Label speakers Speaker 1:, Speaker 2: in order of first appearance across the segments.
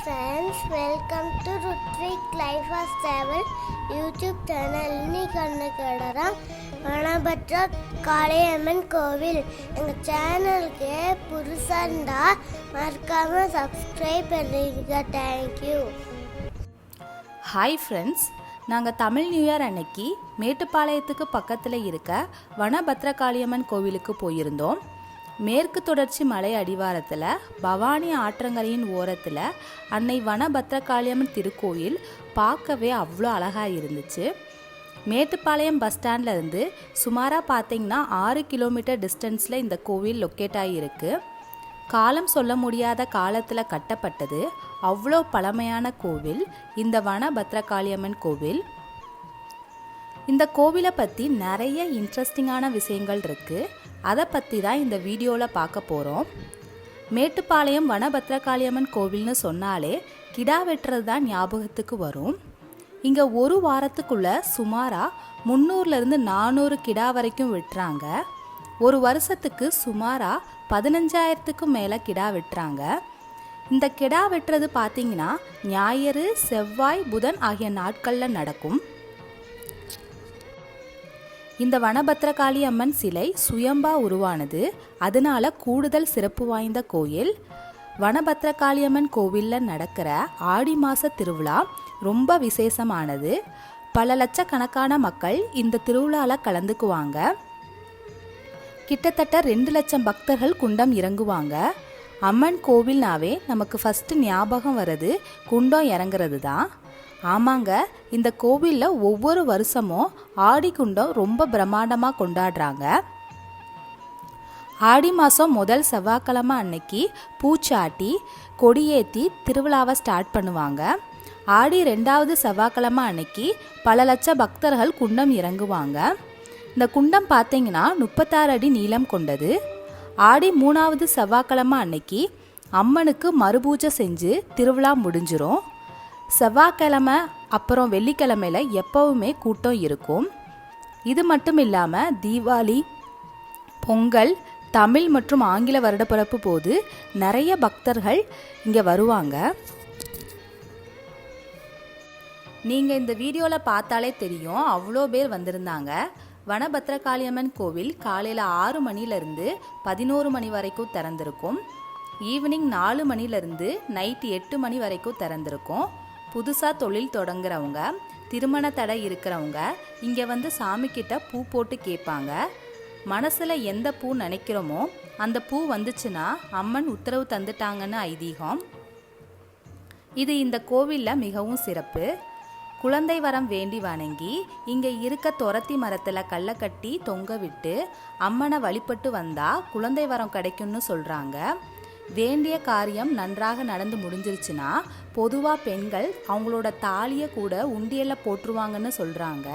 Speaker 1: Friends welcome to Ruthvik life of travel YouTube channel இன்னைக்கு கண்ணு கிடறோம் வனபத்ர காளையம்மன் கோவில். எங்கள் சேனலுக்கு புதுசாக இருந்தால் மறக்காமல் சப்ஸ்கிரைப் பண்ணிடுங்க தேங்க்யூ
Speaker 2: ஹாய் ஃப்ரெண்ட்ஸ் நாங்கள் தமிழ் நியூ இயர் அன்னைக்கு மேட்டுப்பாளையத்துக்கு பக்கத்தில் இருக்க வனபத்ரகாளியம்மன் கோவிலுக்கு போயிருந்தோம். மேற்கு தொடர்ச்சி மலை அடிவாரத்தில் பவானி ஆற்றங்கரையின் ஓரத்தில் அன்னை வனபத்ரகாளியம்மன் திருக்கோயில் பார்க்கவே அவ்வளோ அழகாக இருந்துச்சு. மேட்டுப்பாளையம் பஸ் ஸ்டாண்ட்லேருந்து சுமாராக பார்த்தீங்கன்னா ஆறு கிலோமீட்டர் டிஸ்டன்ஸில் இந்த கோவில் லொக்கேட் ஆகியிருக்கு காலம் சொல்ல முடியாத காலத்தில் கட்டப்பட்டது அவ்வளோ பழமையான கோவில் இந்த வன பத்ரகாளியம்மன் கோவில். இந்த கோவிலை பற்றி நிறைய இன்ட்ரெஸ்டிங்கான விஷயங்கள் இருக்குது அதை பற்றி தான் இந்த வீடியோவில் பார்க்க போகிறோம் மேட்டுப்பாளையம் வனபத்ரகாளியம்மன் கோவில்னு சொன்னாலே கிடா வெட்டுறது தான் ஞாபகத்துக்கு வரும். இங்கே ஒரு வாரத்துக்குள்ள சுமாராக முந்நூறுலேருந்து நானூறு கிடா வரைக்கும் வெட்டுறாங்க. ஒரு வருஷத்துக்கு சுமாராக பதினஞ்சாயிரத்துக்கும் மேலே கிடா வெட்டுறாங்க. இந்த கிடா வெட்டுறது பார்த்தீங்கன்னா ஞாயிறு செவ்வாய் புதன் ஆகிய நாட்களில் நடக்கும். இந்த வனபத்ரகாளி அம்மன் சிலை சுயம்பா உருவானது. அதனால கூடுதல் சிறப்பு வாய்ந்த கோயில். வனபத்ரகாளியம்மன் கோவிலில் நடக்கிற ஆடி மாத திருவிழா ரொம்ப விசேஷமானது. பல லட்சக்கணக்கான மக்கள் இந்த திருவிழாவில் கலந்துக்குவாங்க. கிட்டத்தட்ட ரெண்டு லட்சம் பக்தர்கள் குண்டம் இறங்குவாங்க. அம்மன் கோவில்னாவே நமக்கு ஃபஸ்ட்டு ஞாபகம் வர்றது குண்டம் இறங்குறது தான் ஆமாங்க இந்த கோவிலில் ஒவ்வொரு வருஷமும் ஆடி குண்டம் ரொம்ப பிரம்மாண்டமாக கொண்டாடுறாங்க. ஆடி மாதம் முதல் செவ்வாய்க்கிழமை அன்னைக்கு பூச்சாட்டி கொடியேற்றி திருவிழாவை ஸ்டார்ட் பண்ணுவாங்க. ஆடி ரெண்டாவது செவ்வாய்க்கிழமை அன்னைக்கு பல லட்ச பக்தர்கள் குண்டம் இறங்குவாங்க. இந்த குண்டம் பார்த்தீங்கன்னா முப்பத்தாறு அடி நீளம் கொண்டது. ஆடி மூணாவது செவ்வாய்க்கிழமை அன்னைக்கு அம்மனுக்கு மறுபூஜை செஞ்சு திருவிழா முடிஞ்சிரும். செவ்வாய்க்கிழமை அப்புறம் வெள்ளிக்கிழமையில எப்பவுமே கூட்டம் இருக்கும். இது மட்டும் இல்லாமல் தீபாவளி பொங்கல் தமிழ் மற்றும் ஆங்கில வருடப்பிறப்பு போது நிறைய பக்தர்கள் இங்கே வருவாங்க. நீங்கள் இந்த வீடியோவில் பார்த்தாலே தெரியும் அவ்வளோ பேர் வந்திருந்தாங்க. வனபத்ரகாளியம்மன் கோவில் காலையில் ஆறு மணிலேருந்து பதினோரு மணி வரைக்கும் திறந்திருக்கும். ஈவினிங் நாலு மணிலேருந்து நைட்டு எட்டு மணி வரைக்கும் திறந்திருக்கும். புதுசாக தொழில் தொடங்குறவங்க திருமண தடை இருக்கிறவங்க இங்கே வந்து சாமிக்கிட்ட பூ போட்டு கேட்பாங்க. மனசில் எந்த பூ நினைக்கிறோமோ அந்த பூ வந்துச்சுன்னா அம்மன் உத்தரவு தந்துட்டாங்கன்னு ஐதீகம். இது இந்த கோவிலில் மிகவும் சிறப்பு. குழந்தை வரம் வேண்டி வணங்கி இங்கே இருக்க துரத்தி மரத்தில் கல்லை கட்டி தொங்க விட்டு அம்மனை வழிபட்டு வந்தால் குழந்தை வரம் கிடைக்கும்னு சொல்கிறாங்க வேண்டிய காரியம் நன்றாக நடந்து முடிஞ்சிருச்சுன்னா பொதுவாக பெண்கள் அவங்களோட தாலியை கூட உண்டியலில் போட்டுருவாங்கன்னு சொல்கிறாங்க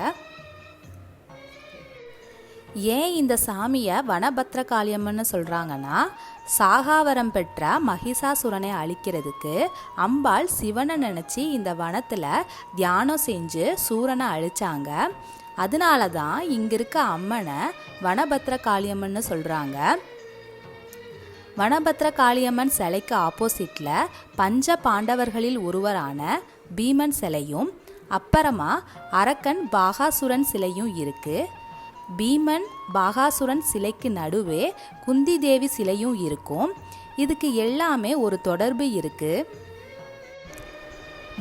Speaker 2: ஏன் இந்த சாமியை வனபத்ரகாளியம்மன்னு சொல்கிறாங்கன்னா சாகாவரம் பெற்ற மகிஷாசுரனை அழிக்கிறதுக்கு அம்பாள் சிவனை நினச்சி இந்த வனத்தில் தியானம் செஞ்சு சூரனை அழிச்சாங்க. அதனால தான் இங்கே இருக்க அம்மனை வனபத்ர காளியம்மன்னு சொல்கிறாங்க வனபத்ர காளியம்மன் சிலைக்கு ஆப்போசிட்டில் பஞ்ச பாண்டவர்களில் ஒருவரான பீமன் சிலையும் அப்புறமா அரக்கன் பாகாசுரன் சிலையும் இருக்குது பீமன் பாகாசுரன் சிலைக்கு நடுவே குந்தி தேவி சிலையும் இருக்கும். இதுக்கு எல்லாமே ஒரு தொடர்பு இருக்கு.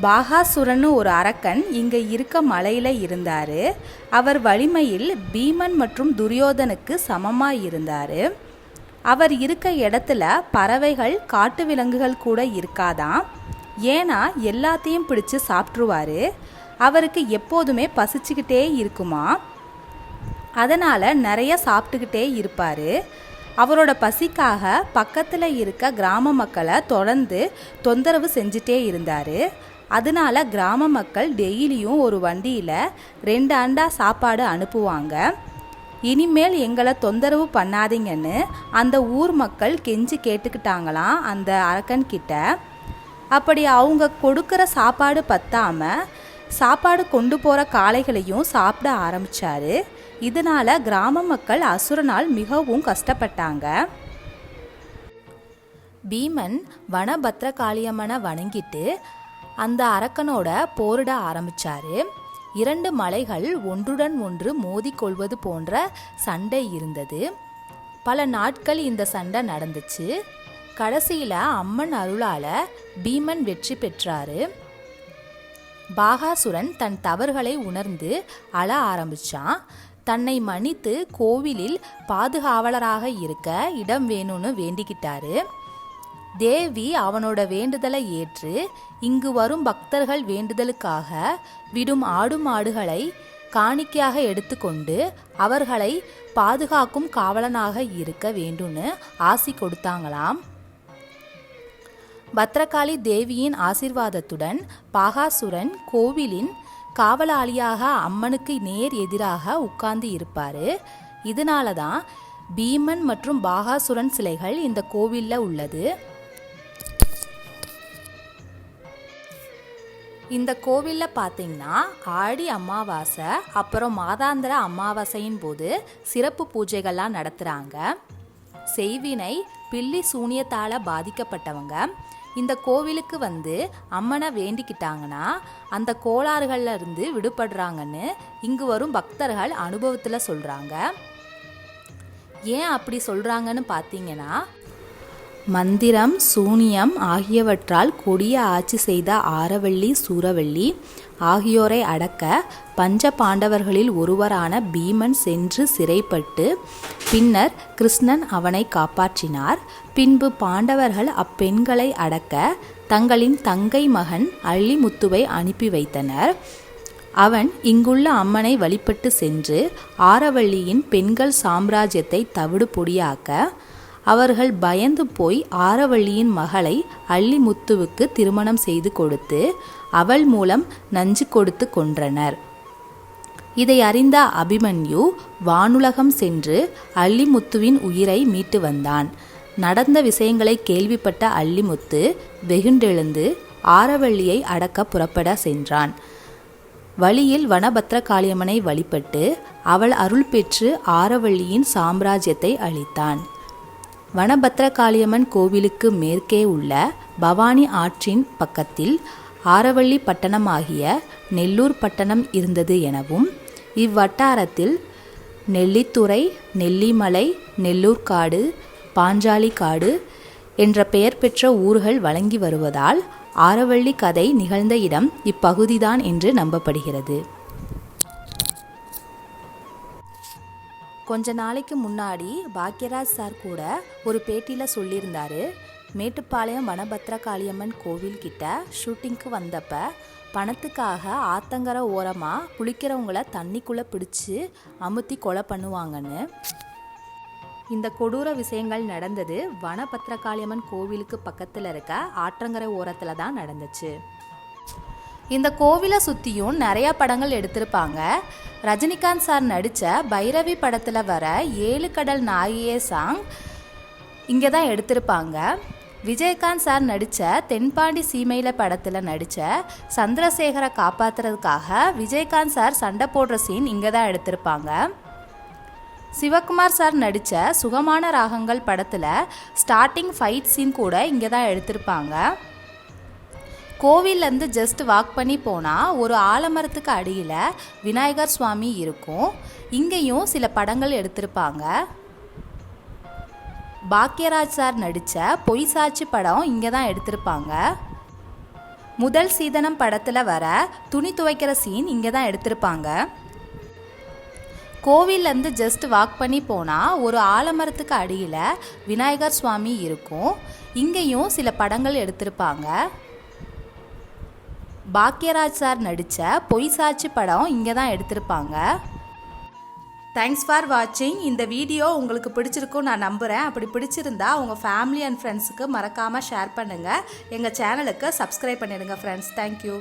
Speaker 2: பாகாசுரன்னு ஒரு அரக்கன் இங்கே இருக்க மலையில் இருந்தார். அவர் வலிமையில் பீமன் மற்றும் துரியோதனுக்கு சமமாக இருந்தார். அவர் இருக்க இடத்துல பறவைகள் காட்டு விலங்குகள் கூட இருக்காதாம் ஏன்னா எல்லாத்தையும் பிடிச்சு சாப்பிட்ருவாரு அவருக்கு எப்போதுமே பசிச்சுக்கிட்டே இருக்குமா? அதனால் நிறைய சாப்பிட்டுக்கிட்டே இருப்பார். அவரோட பசிக்காக பக்கத்தில் இருக்க கிராம மக்களை தொடர்ந்து தொந்தரவு செஞ்சிட்டே இருந்தார். அதனால கிராம மக்கள் டெய்லியும் ஒரு வண்டியில் ரெண்டு அண்டா சாப்பாடு அனுப்புவாங்க. இனிமேல் எங்களை தொந்தரவு பண்ணாதீங்கன்னு அந்த ஊர் மக்கள் கெஞ்சி கேட்டுக்கிட்டாங்களாம் அந்த அரக்கன்கிட்ட அப்படி அவங்க கொடுக்குற சாப்பாடு பத்தாமல் சாப்பாடு கொண்டு போகிற காளைகளையும் சாப்பிட ஆரம்பித்தாரு இதனால கிராம மக்கள் அசுரனால் மிகவும் கஷ்டப்பட்டாங்க. பீமன் வனபத்ரகாளியம்மனை வணங்கிட்டு அந்த அரக்கனோட போரிட ஆரம்பிச்சாரு. இரண்டு மலைகள் ஒன்றுடன் ஒன்று மோதிக்கொள்வது போன்ற சண்டை இருந்தது. பல நாட்கள் இந்த சண்டை நடந்துச்சு. கடைசியில் அம்மன் அருளால பீமன் வெற்றி பெற்றாரு. பாகாசுரன் தன் தவறுகளை உணர்ந்து அழ ஆரம்பிச்சான். தன்னை மன்னித்து கோவிலில் பாதுகாவலராக இருக்க இடம் வேணும்னு வேண்டிக்கிட்டாரு. தேவி அவனோட வேண்டுதலை ஏற்று இங்கு வரும் பக்தர்கள் வேண்டுதலுக்காக விடும் ஆடு மாடுகளை காணிக்கையாக எடுத்துக்கொண்டு அவர்களை பாதுகாக்கும் காவலனாக இருக்க வேண்டும்னு ஆசி கொடுத்தாங்களாம். பத்ரகாளி தேவியின் ஆசிர்வாதத்துடன் பாகாசுரன் கோவிலின் காவலாளியாக அம்மனுக்கு நேர் எதிராக உட்கார்ந்து இருப்பாரு. இதனால தான் பீமன் மற்றும் பாகாசுரன் சிலைகள் இந்த கோவிலில் உள்ளது. இந்த கோவிலில் பார்த்தீங்கன்னா ஆடி அமாவாசை அப்புறம் மாதாந்திர அமாவாசையின் போது சிறப்பு பூஜைகள்லாம் நடத்துகிறாங்க செய்வினை பில்லி சூனியத்தால் பாதிக்கப்பட்டவங்க. இந்த கோவிலுக்கு வந்து அம்மனை வேண்டிக்கிட்டாங்கன்னா அந்த கோளாறுகள்ல இருந்து விடுபடுறாங்கன்னு இங்கு வரும் பக்தர்கள் அனுபவத்தில் சொல்கிறாங்க ஏன் அப்படி சொல்கிறாங்கன்னு பார்த்தீங்கன்னா மந்திரம் சூனியம் ஆகியவற்றால் கொடிய ஆட்சி செய்த ஆரவள்ளி சூரவள்ளி ஆகியோரை அடக்க பஞ்ச பாண்டவர்களில் ஒருவரான பீமன் சென்று சிறைப்பட்டு பின்னர் கிருஷ்ணன் அவனை காப்பாற்றினார். பின்பு பாண்டவர்கள் அப்பெண்களை அடக்க தங்களின் தங்கை மகன் அள்ளிமுத்துவை அனுப்பி வைத்தனர். அவன் இங்குள்ள அம்மனை வழிபட்டு சென்று ஆரவள்ளியின் பெண்கள் சாம்ராஜ்யத்தை தவிடு பொடியாக்க அவர்கள் பயந்து போய் ஆரவள்ளியின் மகளை அள்ளிமுத்துவுக்கு திருமணம் செய்து கொடுத்து அவள் மூலம் நஞ்சு கொடுத்து கொன்றனர். இதை அறிந்த அபிமன்யு வானுலகம் சென்று அள்ளிமுத்துவின் உயிரை மீட்டு வந்தான். நடந்த விஷயங்களை கேள்விப்பட்ட அள்ளிமுத்து வெகுண்டெழுந்து ஆரவள்ளியை அடக்க புறப்பட சென்றான். வழியில் வனபத்ர காளியம்மனை வழிபட்டு அவள் அருள் பெற்று ஆரவள்ளியின் சாம்ராஜ்யத்தை அளித்தான் வனபத்ரகாளியம்மன் கோவிலுக்கு மேற்கே உள்ள பவானி ஆற்றின் பக்கத்தில் ஆரவள்ளி பட்டணமாகிய நெல்லூர் பட்டணம் இருந்தது எனவும் இவ்வட்டாரத்தில் நெல்லித்துறை நெல்லிமலை நெல்லூர்காடு பாஞ்சாலிக்காடு என்ற பெயர் பெற்ற ஊர்கள் வழங்கி வருவதால் ஆரவள்ளி கதை நிகழ்ந்த இடம் இப்பகுதிதான் என்று நம்பப்படுகிறது. கொஞ்ச நாளைக்கு முன்னாடி பாக்யராஜ் சார் கூட ஒரு பேட்டியில் சொல்லியிருந்தாரு மேட்டுப்பாளையம் வனபத்ர காளியம்மன் கோவில் கிட்ட ஷூட்டிங்க்கு வந்தப்ப பணத்துக்காக ஆத்தங்கரை ஓரமாக குளிக்கிறவங்கள தண்ணிக்குள்ளே பிடிச்சு அமுத்தி கொலை பண்ணுவாங்கன்னு. இந்த கொடூர விஷயங்கள் நடந்தது வனபத்ரகாளியம்மன் கோவிலுக்கு பக்கத்தில் இருக்க ஆற்றங்கரை ஓரத்தில் தான் நடந்துச்சு. இந்த கோவிலை சுற்றியும் நிறையா படங்கள் எடுத்திருப்பாங்க. ரஜினிகாந்த் சார் நடித்த பைரவி படத்தில் வர ஏழு கடல் நாயே சாங் இங்கே தான் எடுத்திருப்பாங்க. விஜயகாந்த் சார் நடித்த தென்பாண்டி சீமையில் படத்தில் நடித்த சந்திரசேகரை காப்பாற்றுறதுக்காக விஜயகாந்த் சார் சண்டை போடுற சீன் இங்கே தான் எடுத்திருப்பாங்க. சிவகுமார் சார் நடித்த சுகமான ராகங்கள் படத்தில் ஸ்டார்டிங் ஃபைட் சீன் கூட இங்கே தான் எடுத்திருப்பாங்க. கோவிலேருந்து ஜஸ்ட் வாக் பண்ணி போனால் ஒரு ஆலமரத்துக்கு அடியில் விநாயகர் சுவாமி இருக்கும். இங்கேயும் சில படங்கள் எடுத்திருப்பாங்க. பாக்யராஜ் சார் நடித்த பொய் சாட்சி படம் இங்கே தான் எடுத்திருப்பாங்க. முதல் சீதனம் படத்தில் வர துணி துவைக்கிற சீன் இங்கே தான் எடுத்திருப்பாங்க. கோவிலேருந்து ஜஸ்ட் வாக் பண்ணி போனால் ஒரு ஆலமரத்துக்கு அடியில் விநாயகர் சுவாமி இருக்கும். இங்கேயும் சில படங்கள் எடுத்திருப்பாங்க. பாக்யராஜ் சார் நடித்த பொய் சாட்சி படம் இங்கே தான் எடுத்திருப்பாங்க. தேங்க்ஸ் ஃபார் வாட்சிங் இந்த வீடியோ உங்களுக்கு பிடிச்சிருக்கும் நான் நம்புகிறேன் அப்படி பிடிச்சிருந்தா உங்கள் ஃபேமிலி அண்ட் ஃப்ரெண்ட்ஸுக்கு மறக்காமல் ஷேர் பண்ணுங்கள் எங்கள் சேனலுக்கு சப்ஸ்கிரைப் பண்ணிடுங்க ஃப்ரெண்ட்ஸ் தேங்க்யூ